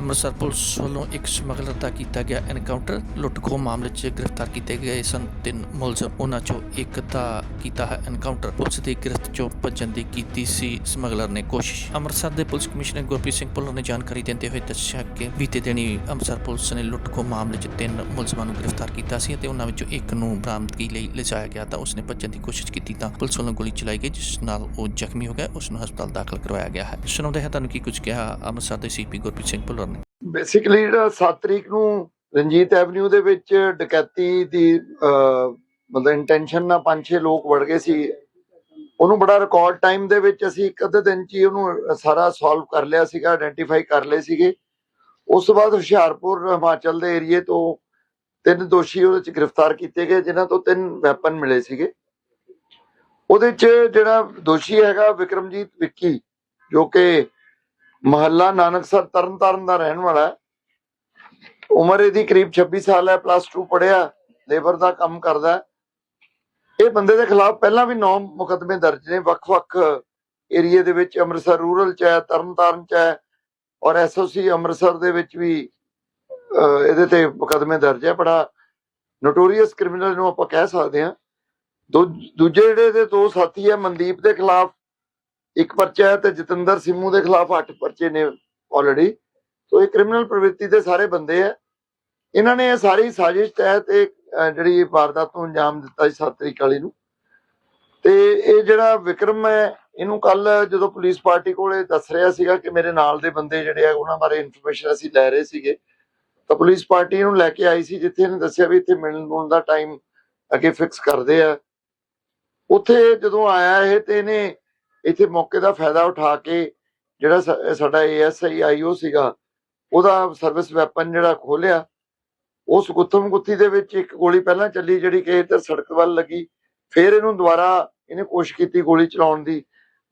Amritsar police ਵੱਲੋਂ ਇੱਕ smuggler ਦਾ ਕੀਤਾ ਗਿਆ ਐਨਕਾਊਂਟਰ ਲੁੱਟ-ਖੋਹ ਮਾਮਲੇ 'ਚ ਗ੍ਰਿਫਤਾਰ ਕੀਤੇ ਗਏ ਸਨ ਤਿੰਨ ਮੁਲਜ਼ਮ। ਉਹਨਾਂ 'ਚੋਂ ਇੱਕ ਦਾ ਕੀਤਾ ਹੈ ਐਨਕਾਊਂਟਰ ਪੁਲਿਸ ਦੀ ਗ੍ਰਿਫਤ 'ਚੋਂ ਭੱਜਣ ਦੀ ਕੀਤੀ ਸੀ ਸਮਗਲਰ ਨੇ ਕੋਸ਼ਿਸ਼। ਅੰਮ੍ਰਿਤਸਰ ਦੇ ਪੁਲਿਸ ਕਮਿਸ਼ਨਰ ਗੁਰਪ੍ਰੀਤ ਸਿੰਘ ਭੁੱਲਰ ਨੇ ਜਾਣਕਾਰੀ ਦਿੰਦੇ ਹੋਏ ਦੱਸਿਆ ਕਿ ਬੀਤੇ ਦਿਨੀ ਅੰਮ੍ਰਿਤਸਰ ਪੁਲਿਸ ਨੇ ਲੁੱਟ-ਖੋਹ ਮਾਮਲੇ 'ਚ ਤਿੰਨ ਮੁਲਜ਼ਮਾਂ ਨੂੰ ਗ੍ਰਿਫਤਾਰ ਕੀਤਾ ਸੀ ਅਤੇ ਉਹਨਾਂ ਵਿੱਚੋਂ ਇੱਕ ਨੂੰ ਬਰਾਮਦਗੀ ਲਈ ਲਿਜਾਇਆ ਗਿਆ ਤਾਂ ਉਸਨੇ ਭੱਜਣ ਦੀ ਕੋਸ਼ਿਸ਼ ਕੀਤੀ ਤਾਂ ਪੁਲਿਸ ਵੱਲੋਂ ਗੋਲੀ ਚਲਾਈ ਗਈ, ਜਿਸ ਨਾਲ ਉਹ ਜ਼ਖਮੀ ਹੋ ਗਿਆ। ਉਸ ਨੂੰ ਹਸਪਤਾਲ ਦਾਖਲ ਕਰਵਾਇਆ ਗਿਆ ਹੈ। ਸੁਣਾਉਂਦੇ ਹਾਂ ਤੁਹਾਨੂੰ ਕੀ ਕੁਝ ਕਿਹਾ ਅੰਮ੍ਰਿਤਸਰ ਦੇ ਸੀਪੀ ਗੁਰਪ੍ਰੀਤ ਸਿੰਘ ਭੁੱਲਰ ਬੇਸਿਕਲੀ ਜਿਹੜਾ 7 ਤਰੀਕ ਨੂੰ ਰਣਜੀਤ ਐਵਨਿਊ ਦੇ ਵਿੱਚ ਡਕੈਤੀ ਦੀ ਮਤਲਬ ਇੰਟੈਂਸ਼ਨ ਨਾਲ ਪੰਜ ਛੇ ਲੋਕ ਵੜ ਗਏ ਸੀ, ਉਹਨੂੰ ਬੜਾ ਰਿਕਾਰਡ ਟਾਈਮ ਦੇ ਵਿੱਚ ਅਸੀਂ ਇੱਕ ਅੱਧੇ ਦਿਨ ਚ ਹੀ ਉਹਨੂੰ ਸਾਰਾ ਸੋਲਵ ਕਰ ਲਿਆ ਸੀਗਾ ਆਇਡੈਂਟੀਫਾਈ ਕਰ ਲਏ ਸੀਗੇ। ਉਸ ਤੋਂ ਬਾਅਦ ਹੁਸ਼ਿਆਰਪੁਰ, ਹਿਮਾਚਲ ਦੇ ਏਰੀਏ ਤੋਂ ਤਿੰਨ ਦੋਸ਼ੀ ਉਹਦੇ ਚ ਗ੍ਰਿਫਤਾਰ ਕੀਤੇ ਗਏ, ਜਿਨ੍ਹਾਂ ਤੋਂ ਤਿੰਨ ਵੈਪਨ ਮਿਲੇ ਸੀਗੇ। ਉਹਦੇ ਚ ਜਿਹੜਾ ਦੋਸ਼ੀ ਹੈਗਾ ਵਿਕਰਮਜੀਤ ਵਿੱਕੀ, ਜੋ ਕਿ ਮਹੱਲਾ ਨਾਨਕਸਰ ਤਰਨਤਾਰਨ ਦਾ ਰਹਿਣ ਵਾਲਾ ਹੈ। ਉਮਰ ਇਹਦੀ ਕਰੀਬ 26 ਸਾਲ ਹੈ ਪਲੱਸ 2 ਪੜਿਆ ਲੇਬਰ ਦਾ ਕੰਮ ਕਰਦਾ ਇਹ ਬੰਦੇ ਦੇ ਖਿਲਾਫ ਪਹਿਲਾਂ ਵੀ 9 ਮੁਕਦਮੇ ਦਰਜ ਨੇ, ਵੱਖ-ਵੱਖ ਏਰੀਏ ਦੇ ਵਿੱਚ ਅੰਮ੍ਰਿਤਸਰ ਰੂਰਲ ਚ ਹੈ ਤਰਨਤਾਰਨ ਚ ਹੈ ਔਰ ਐਸਓਸੀ ਅੰਮ੍ਰਿਤਸਰ ਦੇ ਵਿੱਚ ਵੀ ਇਹਦੇ ਤੇ ਮੁਕੱਦਮੇ ਦਰਜ ਹੈ। ਬੜਾ ਨੋਟੋਰੀਅਸ ਕ੍ਰਿਮੀਨਲ ਨੂੰ ਆਪਾਂ ਕਹਿ ਸਕਦੇ ਹਾਂ। ਦੂ- ਦੂਜੇ ਜਿਹੜੇ ਦੇ ਦੋ ਸਾਥੀ ਹੈ, ਮਨਦੀਪ ਦੇ ਖਿਲਾਫ ਇੱਕ ਪਰਚਾ ਹੈ ਤੇ ਜਤਿੰਦਰ ਸਿੰਮੂ ਦੇ ਖਿਲਾਫ 8 ਪਰਚੇ ਨੇ ਆਲਰੇਡੀ ਸੋ ਇਹ ਕ੍ਰਿਮੀਨਲ ਪ੍ਰਵਿਰਤੀ ਦੇ ਸਾਰੇ ਬੰਦੇ ਆ। ਇਹਨਾਂ ਨੇ ਇਹ ਸਾਰੀ ਸਾਜ਼ਿਸ਼ ਤਹਿਤ ਇਹ ਜਿਹੜੀ ਵਾਰਦਾਤ ਨੂੰ ਅੰਜਾਮ ਦਿੱਤਾ ਸੀ 7 ਤਰੀਕ ਵਾਲੀ ਨੂੰ। ਤੇ ਇਹ ਜਿਹੜਾ ਵਿਕਰਮ ਹੈ, ਇਹਨੂੰ ਕੱਲ ਜਦੋਂ ਪੁਲਿਸ ਪਾਰਟੀ ਕੋਲੇ ਦੱਸ ਰਿਹਾ ਸੀਗਾ ਕਿ ਮੇਰੇ ਨਾਲ ਦੇ ਬੰਦੇ ਜਿਹੜੇ ਆ, ਉਹਨਾਂ ਬਾਰੇ ਇਨਫੋਰਮੇਸ਼ਨ ਅਸੀਂ ਲੈ ਰਹੇ ਸੀਗੇ। ਤਾਂ ਪੁਲਿਸ ਪਾਰਟੀ ਇਹਨੂੰ ਲੈ ਕੇ ਆਈ ਸੀ, ਜਿੱਥੇ ਇਹਨੇ ਦੱਸਿਆ ਵੀ ਇੱਥੇ ਮਿਲਣ ਮੁਲਣ ਦਾ ਟਾਈਮ ਅੱਗੇ ਫਿਕਸ ਕਰਦੇ ਆ। ਉੱਥੇ ਜਦੋਂ ਆਇਆ ਇਹ ਤੇ ਇਹਨੇ ਇੱਥੇ ਮੌਕੇ ਦਾ ਫਾਇਦਾ ਉਠਾ ਕੇ ਜਿਹੜਾ ਸਾ- ਸਾਡਾ ਏਐਸਆਈ ਆਈਓ ਸੀਗਾ, ਉਹਦਾ ਸਰਵਿਸ ਵੈਪਨ ਜਿਹੜਾ ਖੋਲਿਆ ਉਸ ਗੁੱਥਮ ਗੁੱਥੀ ਦੇ ਵਿੱਚ ਇੱਕ ਗੋਲੀ ਪਹਿਲਾਂ ਚੱਲੀ ਜਿਹੜੀ ਕਿ ਇੱਧਰ ਸੜਕ ਵੱਲ ਲੱਗੀ, ਫਿਰ ਇਹਨੂੰ ਦੁਬਾਰਾ ਇਹਨੇ ਕੋਸ਼ਿਸ਼ ਕੀਤੀ ਗੋਲੀ ਚਲਾਉਣ ਦੀ,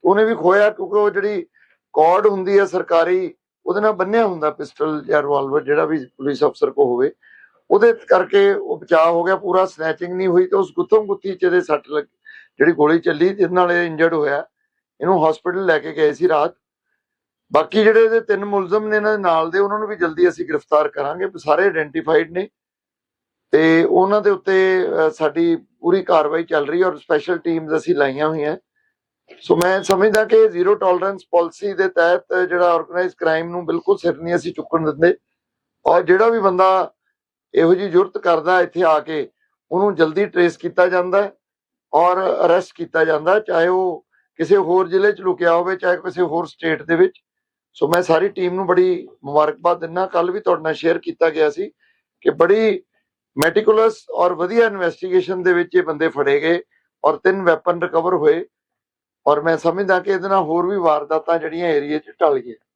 ਉਹਨੇ ਵੀ ਖੋਇਆ ਕਿਉਂਕਿ ਉਹ ਜਿਹੜੀ ਕਾਰਡ ਹੁੰਦੀ ਹੈ ਸਰਕਾਰੀ, ਉਹਦੇ ਨਾਲ ਬੰਨਿਆ ਹੁੰਦਾ ਪਿਸਟਲ ਜਾਂ ਰਿਵਾਲਵਰ ਜਿਹੜਾ ਵੀ ਪੁਲਿਸ ਅਫਸਰ ਕੋ ਹੋਵੇ, ਉਹਦੇ ਕਰਕੇ ਉਹ ਬਚਾਅ ਹੋ ਗਿਆ, ਪੂਰਾ ਸਨੈਚਿੰਗ ਨਹੀਂ ਹੋਈ ਤੇ ਉਸ ਗੁੱਥਮ ਗੁੱਥੀ ਚ ਇਹਦੇ ਸੱਟ ਲੱਗ, ਜਿਹੜੀ ਗੋਲੀ ਚੱਲੀ ਜਿਸ ਨਾਲ ਇਹ ਇੰਜਰਡ ਹੋਇਆ। ਇਹਨੂੰ ਹਸਪੀਟਲ ਲੈ ਕੇ ਗਏ ਸੀ ਰਾਤ। ਬਾਕੀ ਜਿਹੜੇ ਇਹਦੇ ਤਿੰਨ ਮੁਲਜ਼ਮ ਨੇ ਇਹਨਾਂ ਦੇ ਨਾਲ ਦੇ, ਉਹਨਾਂ ਨੂੰ ਵੀ ਜਲਦੀ ਅਸੀਂ ਗ੍ਰਿਫਤਾਰ ਕਰਾਂਗੇ। ਸਾਰੇ ਆਇਡੈਂਟੀਫਾਈਡ ਨੇ। ਤੇ ਉਹਨਾਂ ਦੇ ਉੱਤੇ ਸਾਡੀ ਪੂਰੀ ਕਾਰਵਾਈ ਚੱਲ ਰਹੀ ਹੈ ਔਰ ਸਪੈਸ਼ਲ ਟੀਮਸ ਅਸੀਂ ਲਾਈਆਂ ਹੋਈਆਂ। ਸੋ ਮੈਂ ਸਮਝਦਾ ਕਿ ਜ਼ੀਰੋ ਟੋਲਰੈਂਸ ਪਾਲਿਸੀ ਦੇ ਤਹਿਤ ਜਿਹੜਾ ਆਰਗੇਨਾਈਜ਼ ਕ੍ਰਾਈਮ ਨੂੰ ਬਿਲਕੁਲ ਸਿਰ ਨਹੀਂ ਅਸੀਂ ਚੁੱਕਣ ਦਿੰਦੇ। ਔਰ ਜਿਹੜਾ ਵੀ ਬੰਦਾ ਇਹੋ ਜੀ ਜੁਰਤ ਕਰਦਾ ਇੱਥੇ ਆ ਕੇ, ਉਹਨੂੰ ਜਲਦੀ ਟ੍ਰੇਸ ਕੀਤਾ ਜਾਂਦਾ ਔਰ ਅਰੈਸਟ ਕੀਤਾ ਜਾਂਦਾ ਚਾਹੇ ਉਹ ਕਿਸੇ ਹੋਰ ਜ਼ਿਲ੍ਹੇ 'ਚ ਲੁਕਿਆ ਹੋਵੇ, ਚਾਹੇ ਕਿਸੇ ਹੋਰ ਸਟੇਟ ਦੇ ਵਿੱਚ। ਸੋ ਮੈਂ ਸਾਰੀ ਟੀਮ ਨੂੰ ਬੜੀ ਮੁਬਾਰਕਬਾਦ ਦਿੰਦਾ। ਕੱਲ ਵੀ ਤੁਹਾਡੇ ਨਾਲ ਸ਼ੇਅਰ ਕੀਤਾ ਗਿਆ ਸੀ ਕਿ ਬੜੀ ਮੈਟੀਕੂਲਸ ਔਰ ਵਧੀਆ ਇਨਵੈਸਟੀਗੇਸ਼ਨ ਦੇ ਵਿੱਚ ਇਹ ਬੰਦੇ ਫੜੇ ਗਏ ਔਰ ਤਿੰਨ ਵੈਪਨ ਰਿਕਵਰ ਹੋਏ। ਔਰ ਮੈਂ ਸਮਝਦਾ ਕਿ ਇਹਦੇ ਨਾਲ ਹੋਰ ਵੀ ਵਾਰਦਾਤਾਂ ਜਿਹੜੀਆਂ ਏਰੀਏ 'ਚ ਟਲ ਗਈਆਂ।